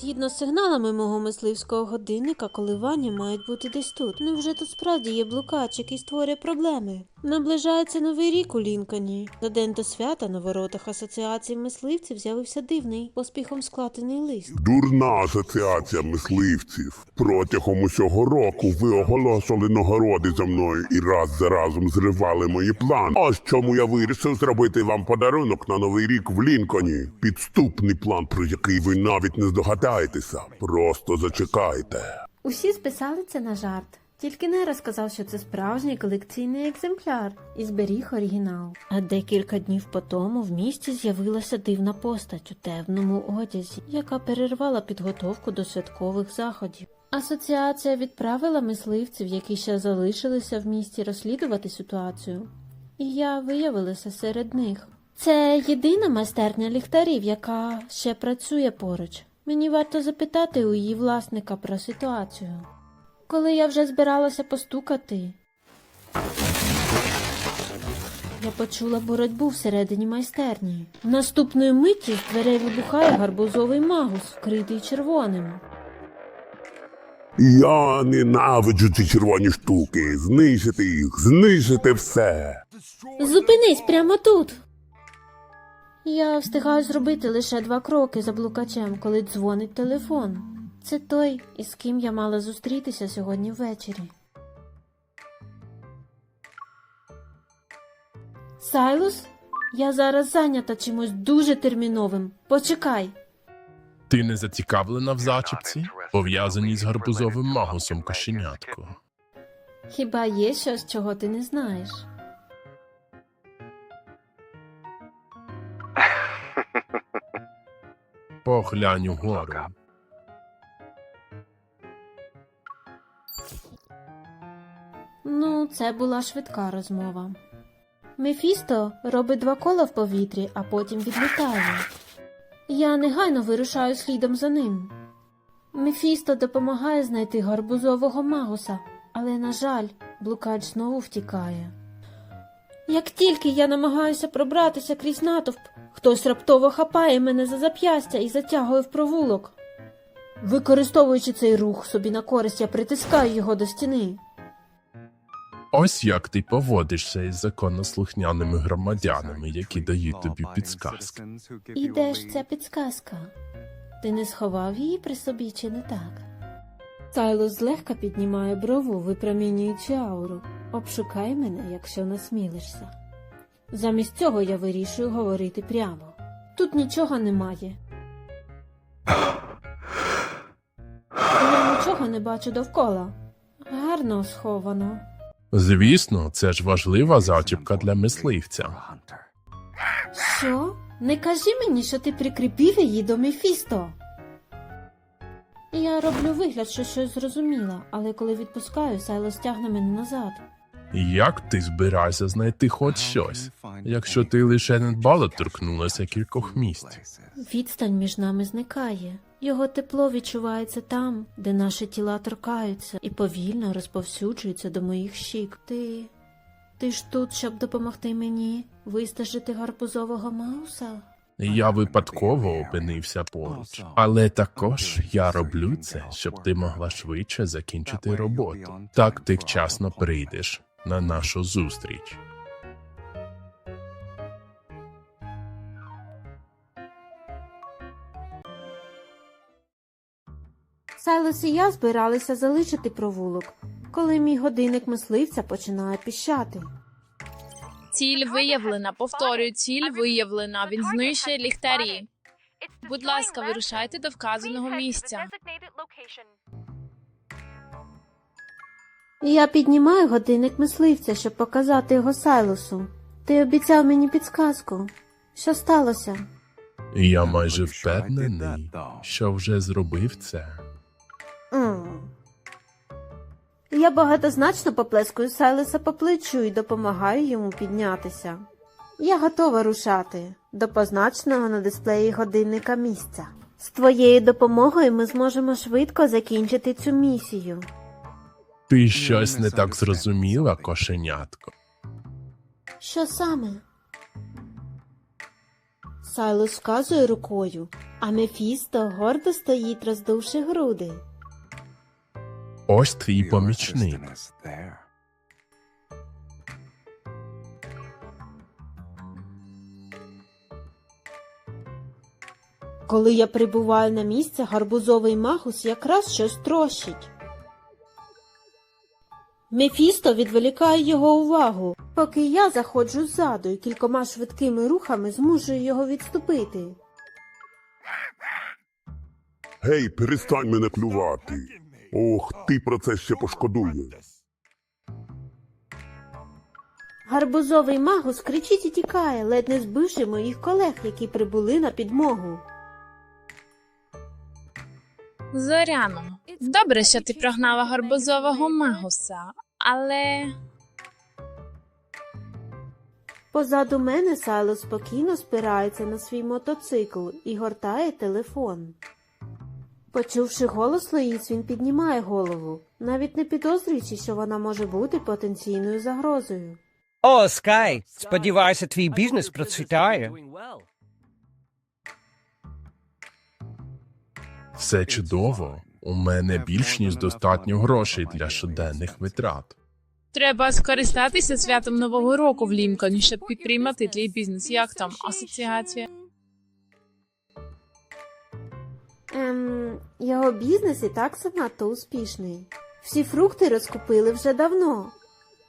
Згідно з сигналами мого мисливського годинника, коливання мають бути десь тут. Ну вже тут справді є блукач, який створює проблеми. Наближається новий рік у Лінконі. За день до свята на воротах асоціації мисливців з'явився дивний, поспіхом складений лист. Дурна асоціація мисливців. Протягом усього року ви оголошували нагороди за мною і раз за разом зривали мої плани. Ось чому я вирішив зробити вам подарунок на новий рік в Лінконі. Підступний план, про який ви навіть не здогадаєтеся. Просто зачекайте. Усі списали це на жарт. Тільки не розказав, що це справжній колекційний екземпляр і зберіг оригінал. А декілька днів по тому в місті з'явилася дивна постать у темному одязі, яка перервала підготовку до святкових заходів. Асоціація відправила мисливців, які ще залишилися в місті, розслідувати ситуацію. І я виявилася серед них. Це єдина майстерня ліхтарів, яка ще працює поруч. Мені варто запитати у її власника про ситуацію. Коли я вже збиралася постукати, я почула боротьбу всередині майстерні. Наступної миті з дверей вибухає гарбузовий магус, вкритий червоним. Я ненавиджу ці червоні штуки. Знищити їх, знищити все. Зупинись прямо тут. Я встигаю зробити лише два кроки за блукачем, коли дзвонить телефон. Це той, із ким я мала зустрітися сьогодні ввечері. Сайлус, я зараз зайнята чимось дуже терміновим. Почекай. Ти не зацікавлена в зачіпці, пов'язаній з гарбузовим магусом кошенятко. Хіба є щось, чого ти не знаєш? Поглянь угору. Це була швидка розмова. Мефісто робить два кола в повітрі, а потім відлітає. Я негайно вирушаю слідом за ним. Мефісто допомагає знайти гарбузового магуса, але, на жаль, блукач знову втікає. Як тільки я намагаюся пробратися крізь натовп, хтось раптово хапає мене за зап'ястя і затягує в провулок. Використовуючи цей рух собі на користь, я притискаю його до стіни. Ось як ти поводишся із законослухняними громадянами, які дають тобі підсказки. І де ж ця підсказка? Ти не сховав її при собі чи не так? Сайлос злегка піднімає брову, випромінюючи ауру. Обшукай мене, якщо насмілишся. Замість цього я вирішую говорити прямо. Тут нічого немає. Я нічого не бачу довкола. Гарно сховано. Звісно, це ж важлива зачіпка для мисливця. Що? Не кажи мені, що ти прикріпів її до Мефісто. Я роблю вигляд, що щось зрозуміла, але коли відпускаю, Сайло стягне мене назад. Як ти збираєшся знайти хоч щось, якщо ти лише недбало торкнулася кількох місць? Відстань між нами зникає. Його тепло відчувається там, де наші тіла торкаються, і повільно розповсюджується до моїх щік. Ти. Ти ж тут, щоб допомогти мені вистежити гарбузового мауса? Я випадково опинився поруч, але також я роблю це, щоб ти могла швидше закінчити роботу. Так ти вчасно прийдеш на нашу зустріч. Сайлос і я збиралися залишити провулок, коли мій годинник мисливця починає піщати. Ціль виявлена. Повторюю, ціль виявлена. Він знищує ліхтарі. Будь ласка, вирушайте до вказаного місця. Я піднімаю годинник мисливця, щоб показати його Сайлосу. Ти обіцяв мені підсказку. Що сталося? Я майже впевнений, що вже зробив це. Я багатозначно поплескую Сайлоса по плечу і допомагаю йому піднятися. Я готова рушати до позначеного на дисплеї годинника місця. З твоєю допомогою ми зможемо швидко закінчити цю місію. Ти щось не так зрозуміла, кошенятко. Що саме? Сайлос вказує рукою, а Мефісто гордо стоїть, роздувши груди. Ось твій помічник. Коли я прибуваю на місце, гарбузовий магус якраз щось трощить. Мефісто відволікає його увагу, поки я заходжу ззаду і кількома швидкими рухами змушую його відступити. Гей, перестань мене плювати. Ох, ти про це ще пошкодуєш. Гарбузовий магус кричить і тікає, ледь не збивши моїх колег, які прибули на підмогу. Зоряно, добре, що ти прогнала гарбузового магуса, але Позаду мене Сайло спокійно спирається на свій мотоцикл і гортає телефон. Почувши голос Лоїс, він піднімає голову, навіть не підозрюючи, що вона може бути потенційною загрозою. О, Скай, сподіваюся, твій бізнес процвітає. Все чудово. У мене більш ніж достатньо грошей для щоденних витрат. треба скористатися святом Нового року в Лінкольні, щоб підтримати твій бізнес. Як там асоціація? Ем, його бізнес і так занадто успішний. Всі фрукти розкупили вже давно.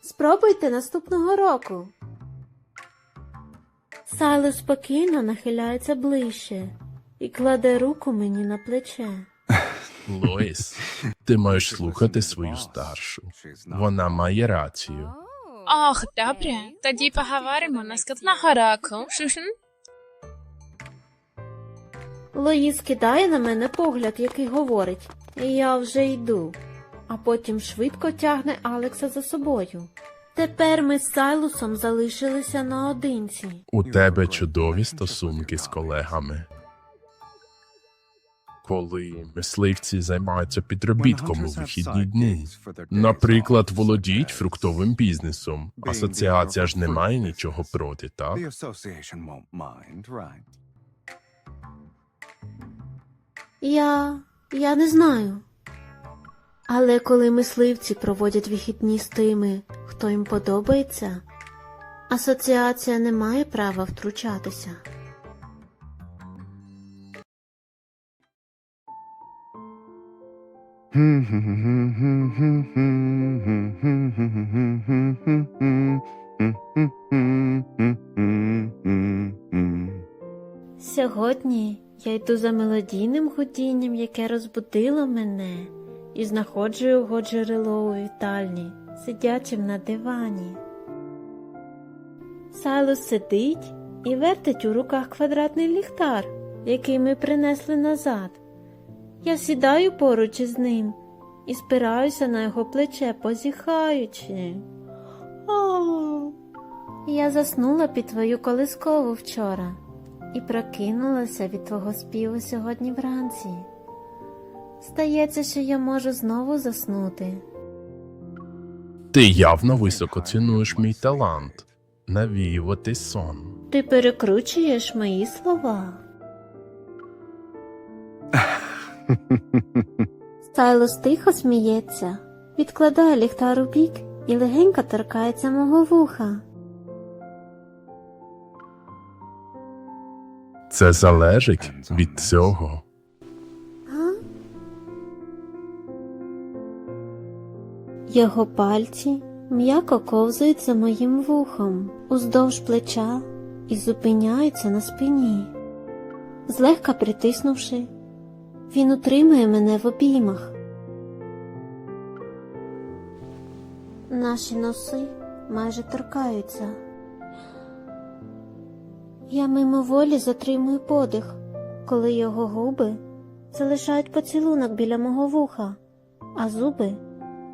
Спробуйте наступного року. Сайло спокійно нахиляється ближче і кладе руку мені на плече. Лоїс, ти маєш слухати свою старшу. Вона має рацію. Ох, добре, тоді поговоримо наступного року. Лоїс кидає на мене погляд, який говорить Я вже йду, а потім швидко тягне Алекса за собою. Тепер ми з Сайлусом залишилися наодинці. У тебе чудові стосунки з колегами. Коли мисливці займаються підробітком у вихідні дні, наприклад, володіють фруктовим бізнесом. Асоціація ж не має нічого проти, так? Я. я не знаю. Але коли мисливці проводять вихідні з тими, хто їм подобається, асоціація не має права втручатися. Сьогодні я йду за мелодійним гудінням, яке розбудило мене, і знаходжу його джерело у вітальні, сидячим на дивані. Сайлос сидить і вертить у руках квадратний ліхтар, який ми принесли назад. Я сідаю поруч із ним і спираюся на його плече, позіхаючи. Я заснула під твою колискову вчора і прокинулася від твого співу сьогодні вранці. Здається, що я можу знову заснути. Ти явно високо цінуєш мій талант навіювати сон. Ти перекручуєш мої слова. Стайлос тихо сміється, відкладає ліхтар у бік і легенько торкається мого вуха. Це залежить від цього. Його пальці м'яко ковзають за моїм вухом уздовж плеча і зупиняються на спині. Злегка притиснувши, він утримує мене в обіймах. Наші носи майже торкаються. Я мимоволі затримую подих, коли його губи залишають поцілунок біля мого вуха, а зуби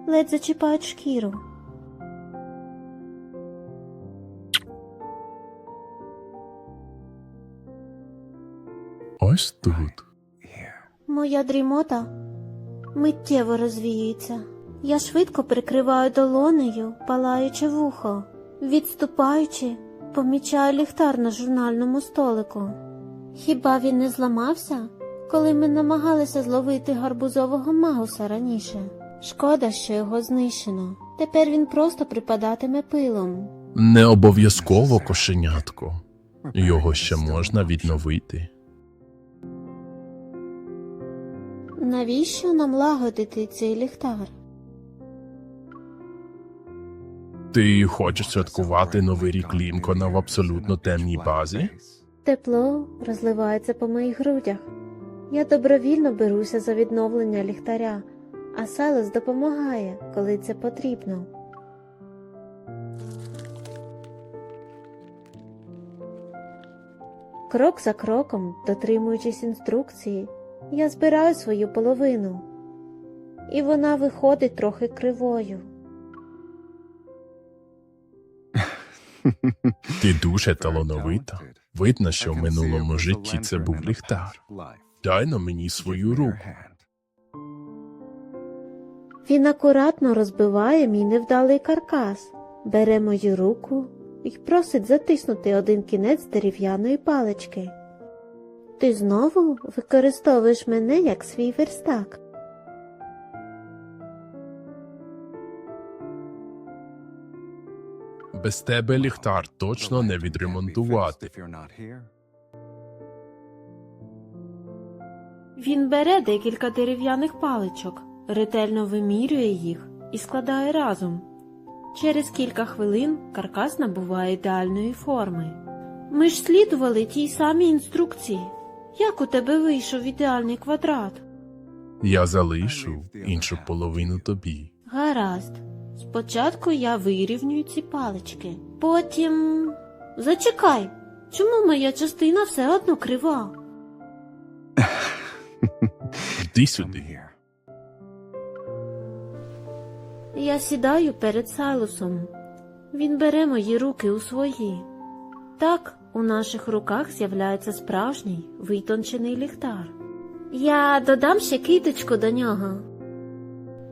ледь зачіпають шкіру. Ось тут. Моя дрімота миттєво розвіюється. Я швидко прикриваю долонею, палаючи вухо, відступаючи, помічаю ліхтар на журнальному столику. Хіба він не зламався, коли ми намагалися зловити гарбузового магуса раніше? Шкода, що його знищено. Тепер він просто припадатиме пилом. Не обов'язково кошенятко. Його ще можна відновити. Навіщо нам лагодити цей ліхтар? Ти хочеш святкувати новий рік Лінкона в абсолютно темній базі? Тепло розливається по моїх грудях. Я добровільно беруся за відновлення ліхтаря, а Сайлос допомагає, коли це потрібно. Крок за кроком, дотримуючись інструкції, я збираю свою половину, і вона виходить трохи кривою. Ти дуже талановита. Видно, що в минулому житті це був ліхтар. Дай на мені свою руку. Він акуратно розбиває мій невдалий каркас, бере мою руку і просить затиснути один кінець дерев'яної палички. Ти знову використовуєш мене як свій верстак. Без тебе ліхтар точно не відремонтувати. Він бере декілька дерев'яних паличок, ретельно вимірює їх і складає разом. Через кілька хвилин каркас набуває ідеальної форми. Ми ж слідували тій самій інструкції. Як у тебе вийшов ідеальний квадрат? Я залишу іншу половину тобі. Гаразд. Спочатку я вирівнюю ці палички. Потім. Зачекай. Чому моя частина все одно крива? Йди сюди. Я сідаю перед Сайлусом. Він бере мої руки у свої. Так у наших руках з'являється справжній витончений ліхтар. Я додам ще киточку до нього.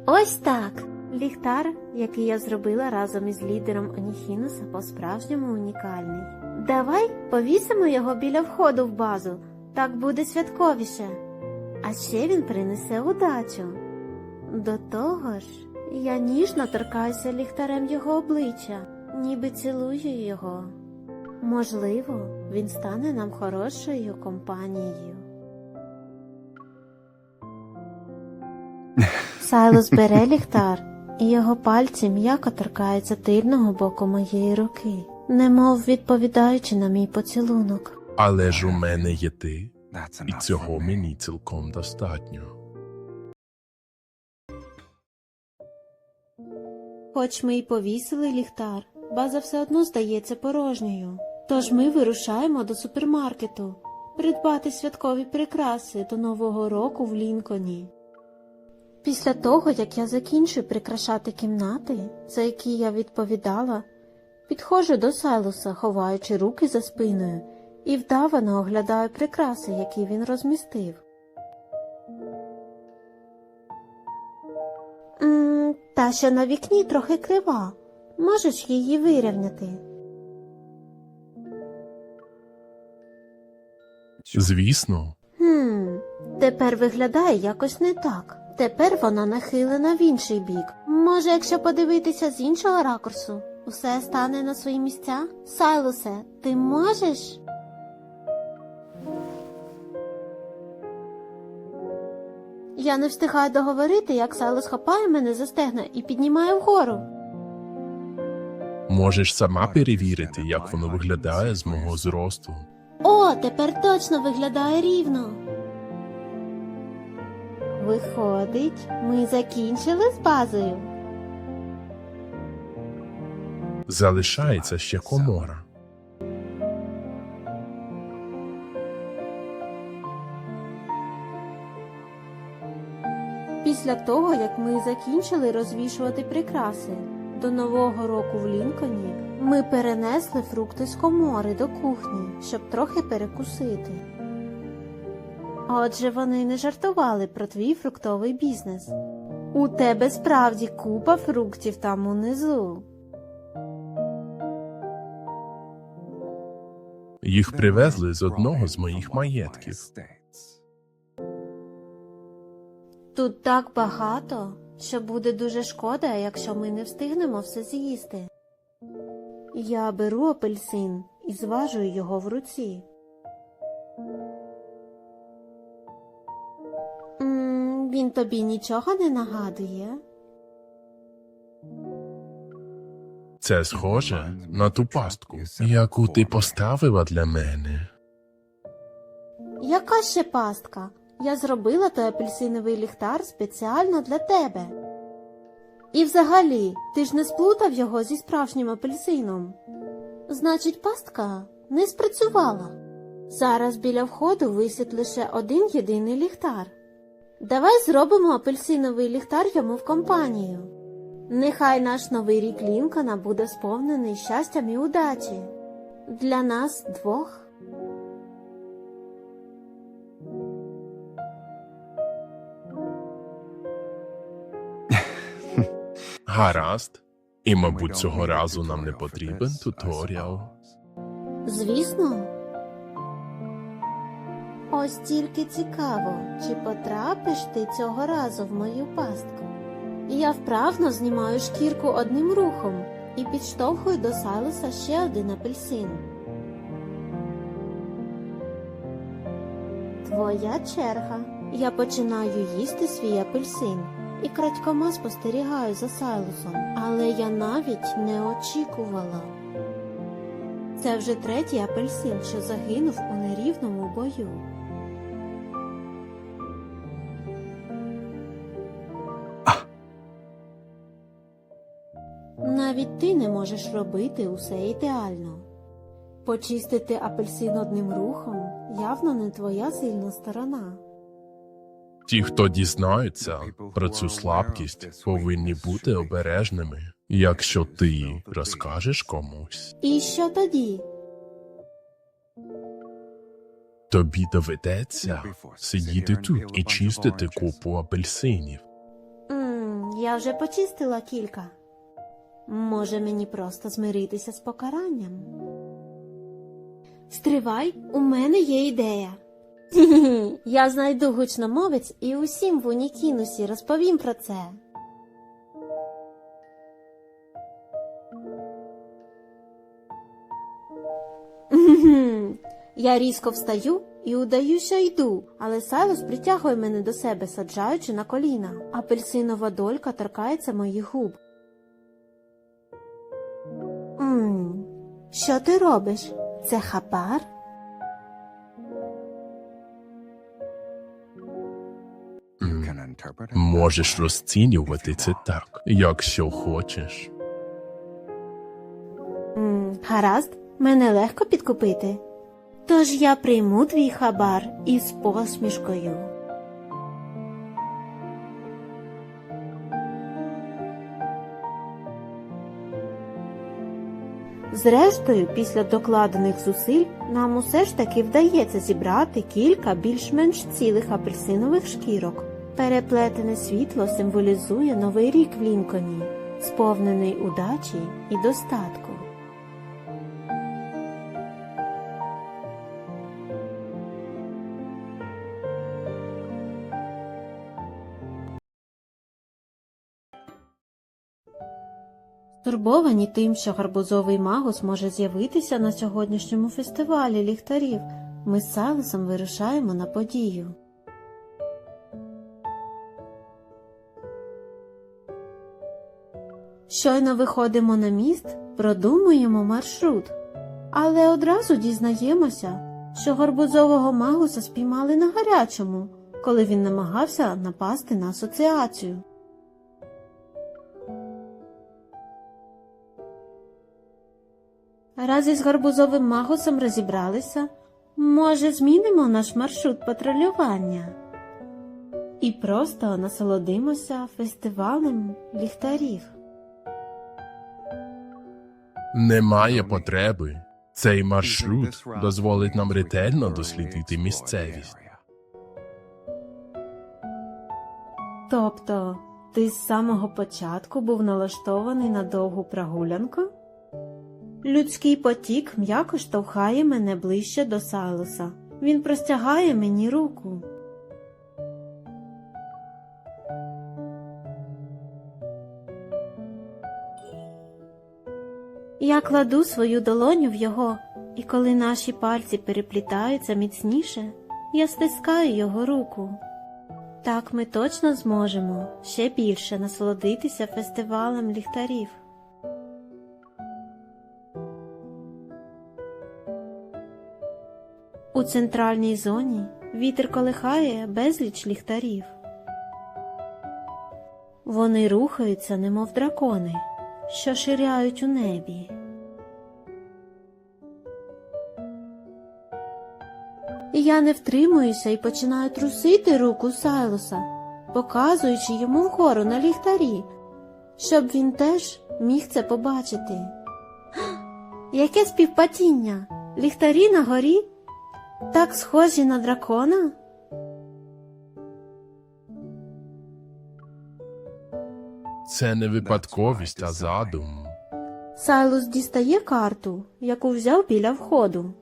Ось так. Ліхтар, який я зробила разом із лідером Оніхінуса, по-справжньому унікальний. Давай повісимо його біля входу в базу. Так буде святковіше. А ще він принесе удачу. До того ж, я ніжно торкаюся ліхтарем його обличчя, ніби цілую його. Можливо, він стане нам хорошою компанією. Сайлос бере ліхтар, і його пальці м'яко торкаються тильного боку моєї руки, немов відповідаючи на мій поцілунок. Але ж у мене є ти, і цього мені цілком достатньо. Хоч ми й повісили ліхтар, база все одно здається порожньою. Тож ми вирушаємо до супермаркету придбати святкові прикраси до Нового року в Лінконі. Після того, як я закінчую прикрашати кімнати, за які я відповідала, підходжу до Сайлуса, ховаючи руки за спиною, і вдавано оглядаю прикраси, які він розмістив. М, Та, що на вікні трохи крива. Можеш її вирівняти. Звісно, Хм, тепер виглядає якось не так. Тепер вона нахилена в інший бік. Може, якщо подивитися з іншого ракурсу, усе стане на свої місця? Сайлусе, ти можеш? Я не встигаю договорити, як Сайлус хапає мене за стегна і піднімає вгору. можеш сама перевірити, як воно виглядає з мого зросту. О, тепер точно виглядає рівно. Виходить, ми закінчили з базою. Залишається ще комора. Після того, як ми закінчили розвішувати прикраси до Нового року в Лінконі, ми перенесли фрукти з комори до кухні, щоб трохи перекусити. Отже, вони не жартували про твій фруктовий бізнес. У тебе справді купа фруктів там унизу. Їх привезли з одного з моїх маєтків. Тут так багато, що буде дуже шкода, якщо ми не встигнемо все з'їсти. Я беру апельсин і зважую його в руці. Він тобі нічого не нагадує? Це схоже на ту пастку, яку ти поставила для мене. Яка ще пастка? Я зробила той апельсиновий ліхтар спеціально для тебе. І взагалі, ти ж не сплутав його зі справжнім апельсином. Значить, пастка не спрацювала. Зараз біля входу висить лише один єдиний ліхтар. Давай зробимо апельсиновий ліхтар йому в компанію. Нехай наш новий рік Лінкона буде сповнений щастям і удачі. Для нас двох. Гаразд. І, мабуть, цього разу нам не потрібен туторіал. Звісно. Ось тільки цікаво, чи потрапиш ти цього разу в мою пастку. Я вправно знімаю шкірку одним рухом і підштовхую до Сайлоса ще один апельсин. Твоя черга. Я починаю їсти свій апельсин і крадькома спостерігаю за Сайлосом, але я навіть не очікувала. Це вже третій апельсин, що загинув у нерівному бою. Ти не можеш робити усе ідеально. Почистити апельсин одним рухом явно не твоя сильна сторона. Ті, хто дізнаються про цю слабкість, повинні бути обережними, якщо ти розкажеш комусь. І що тоді? Тобі доведеться сидіти тут і чистити купу апельсинів. м я вже почистила кілька. Може мені просто змиритися з покаранням? Стривай, у мене є ідея. Я знайду гучномовець і усім в Унікінусі розповім про це. Я різко встаю і удаю, що йду, але Сайлос притягує мене до себе, саджаючи на коліна. Апельсинова долька торкається моїх губ. Що ти робиш? Це хапар? М, Можеш розцінювати це так, якщо хочеш. М, гаразд, мене легко підкупити. Тож я прийму твій хабар із посмішкою. Зрештою, після докладених зусиль, нам усе ж таки вдається зібрати кілька більш-менш цілих апельсинових шкірок. Переплетене світло символізує новий рік в Лінконі, сповнений удачі і достатку. Турбовані тим, що гарбузовий магус може з'явитися на сьогоднішньому фестивалі ліхтарів, ми з Сайлосом вирушаємо на подію. Щойно виходимо на міст, продумуємо маршрут, але одразу дізнаємося, що гарбузового магуса спіймали на гарячому, коли він намагався напасти на асоціацію. Раз із гарбузовим магусом розібралися, може, змінимо наш маршрут патрулювання і просто насолодимося фестивалем ліхтарів. Немає потреби. Цей маршрут дозволить нам ретельно дослідити місцевість. Тобто, ти з самого початку був налаштований на довгу прогулянку? Людський потік м'яко штовхає мене ближче до Сайлоса. Він простягає мені руку. Я кладу свою долоню в його, і коли наші пальці переплітаються міцніше, я стискаю його руку. Так ми точно зможемо ще більше насолодитися фестивалем ліхтарів. У центральній зоні вітер колихає безліч ліхтарів. Вони рухаються, немов дракони, що ширяють у небі. Я не втримуюся і починаю трусити руку Сайлоса, показуючи йому вгору на ліхтарі, щоб він теж міг це побачити. Яке співпадіння! Ліхтарі на горі так схожі на дракона? Це не випадковість, а задум. Сайлус дістає карту, яку взяв біля входу.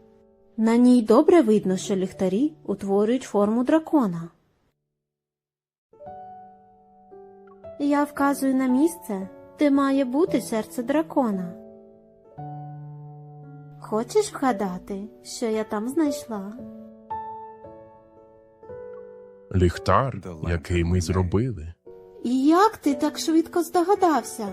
На ній добре видно, що ліхтарі утворюють форму дракона. Я вказую на місце, де має бути серце дракона. Хочеш вгадати, що я там знайшла? Ліхтар, який ми зробили. І як ти так швидко здогадався?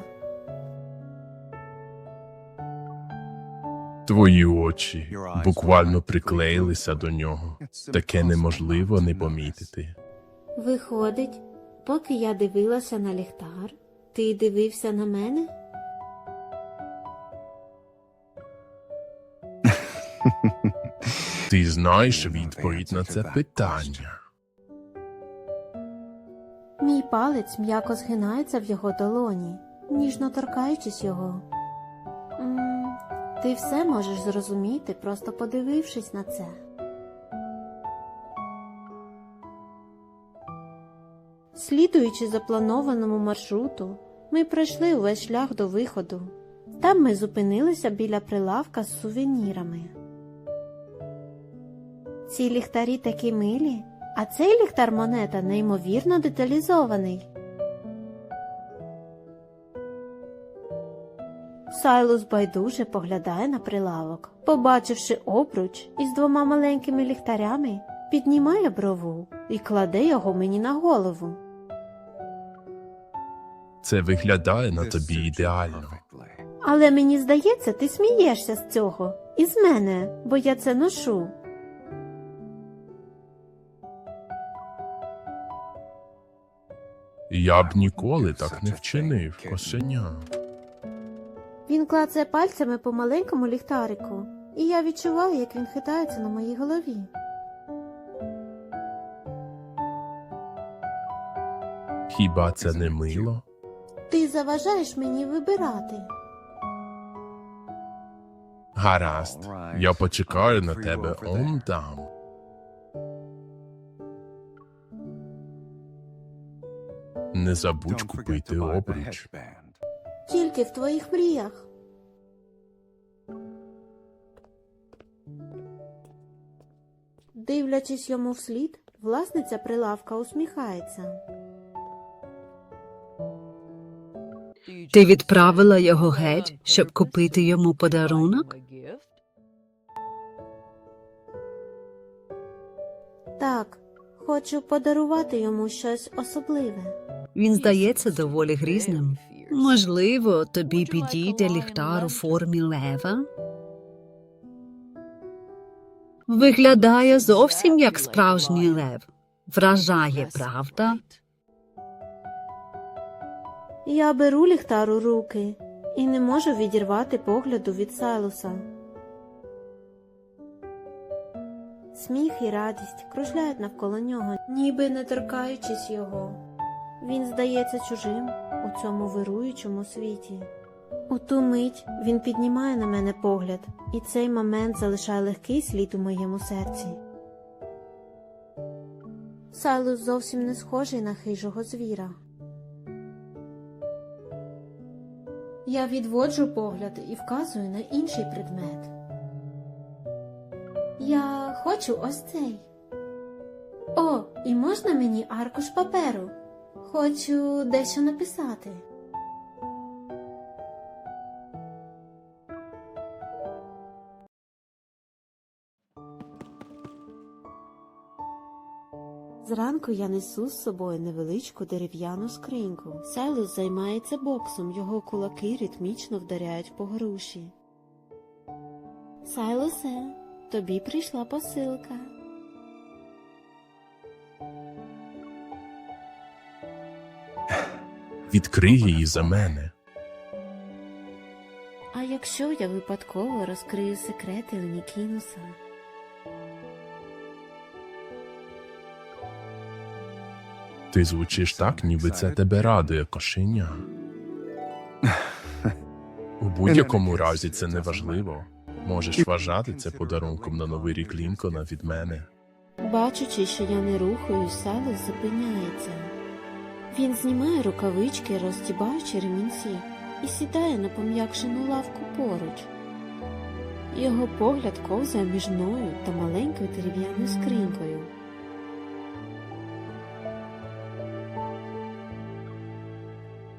Твої очі буквально приклеїлися до нього. Таке неможливо не помітити. Виходить, поки я дивилася на ліхтар, ти дивився на мене? Ти знаєш відповідь на це питання. Мій палець м'яко згинається в його долоні, ніжно торкаючись його. м ти все можеш зрозуміти, просто подивившись на це. Слідуючи запланованому маршруту, ми пройшли увесь шлях до виходу. Там ми зупинилися біля прилавка з сувенірами. Ці ліхтарі такі милі, а цей ліхтар монета неймовірно деталізований. Сайлус байдуже поглядає на прилавок. Побачивши обруч із двома маленькими ліхтарями, піднімає брову і кладе його мені на голову. Це виглядає на тобі ідеально. Але мені здається, ти смієшся з цього і з мене, бо я це ношу. Я б ніколи так не вчинив, кошеня. Він клацає пальцями по маленькому ліхтарику, і я відчуваю, як він хитається на моїй голові. Хіба це не мило? Ти заважаєш мені вибирати. Гаразд, я почекаю на тебе он там. Не забудь купити обруч. Тільки в твоїх мріях. Дивлячись йому вслід, власниця прилавка усміхається. Ти відправила його геть, щоб купити йому подарунок? Так, хочу подарувати йому щось особливе. Він здається доволі грізним. Можливо, тобі підійде ліхтар у формі лева? Виглядає зовсім як справжній лев. Вражає, правда? Я беру ліхтар у руки і не можу відірвати погляду від Сайлуса. Сміх і радість кружляють навколо нього, ніби не торкаючись його. Він здається чужим у цьому вируючому світі. У ту мить він піднімає на мене погляд, і цей момент залишає легкий слід у моєму серці. Сайлус зовсім не схожий на хижого звіра. Я відводжу погляд і вказую на інший предмет. Я хочу ось цей. О, і можна мені аркуш паперу? Хочу дещо написати. Зранку я несу з собою невеличку дерев'яну скриньку. Селус займається боксом, його кулаки ритмічно вдаряють по груші. Сайлусе, тобі прийшла посилка. Відкрий її за мене. А якщо я випадково розкрию секрети Унікінуса? Ти звучиш так, ніби це тебе радує кошеня. У будь-якому разі це не важливо. Можеш вважати це подарунком на новий рік Лінкона від мене. Бачучи, що я не рухаюсь, Сайлус зупиняється. Він знімає рукавички, розтібаючи ремінці, і сідає на пом'якшену лавку поруч. Його погляд ковзає між мною та маленькою дерев'яною скринькою.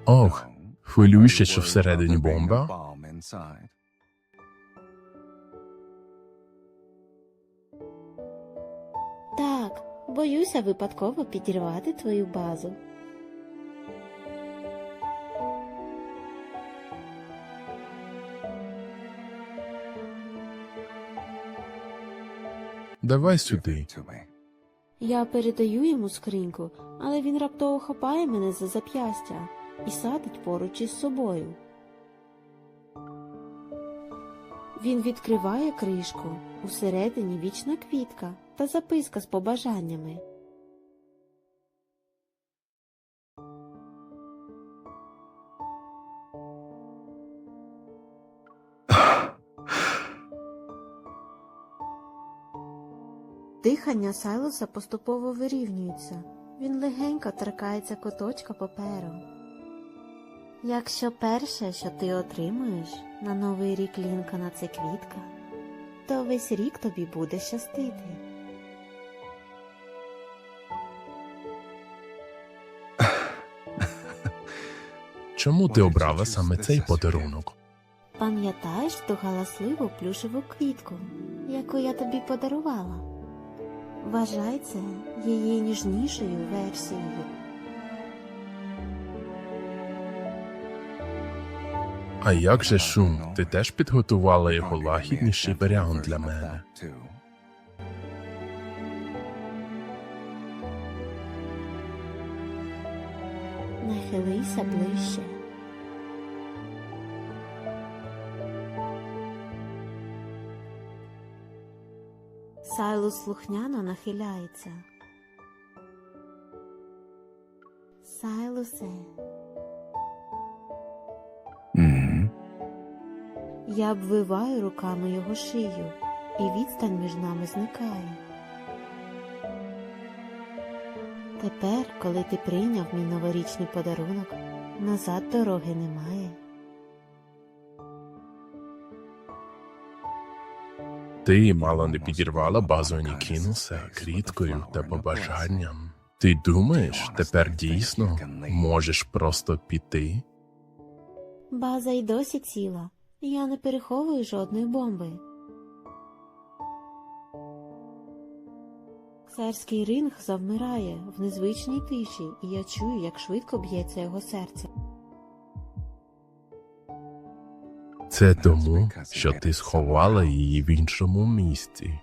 Ох, хвилююще, що всередині бомба. Так, боюся випадково підірвати твою базу. Давай сюди. Я передаю йому скриньку, але він раптово хапає мене за зап'ястя і садить поруч із собою. Він відкриває кришку, усередині вічна квітка та записка з побажаннями. Дихання Сайлоса поступово вирівнюється. Він легенько торкається куточка паперу. Якщо перше, що ти отримуєш на новий рік Лінкона це квітка, то весь рік тобі буде щастити. Чому ти обрала саме цей подарунок? Пам'ятаєш ту галасливу плюшеву квітку, яку я тобі подарувала? Вважай це її ніжнішою версією. А як же шум? Ти теж підготувала його лагідніший варіант для мене. Нахилися ближче. Сайлус слухняно нахиляється. Сайлусе, Mhm. я обвиваю руками його шию, і відстань між нами зникає. Тепер, коли ти прийняв мій новорічний подарунок, назад дороги немає. Ти мало не підірвала базу Нікінуса квіткою та побажанням. Ти думаєш, тепер дійсно можеш просто піти? База й досі ціла. Я не переховую жодної бомби. Царський ринг завмирає в незвичній тиші, і я чую, як швидко б'ється його серце. Це тому, що ти сховала її в іншому місці.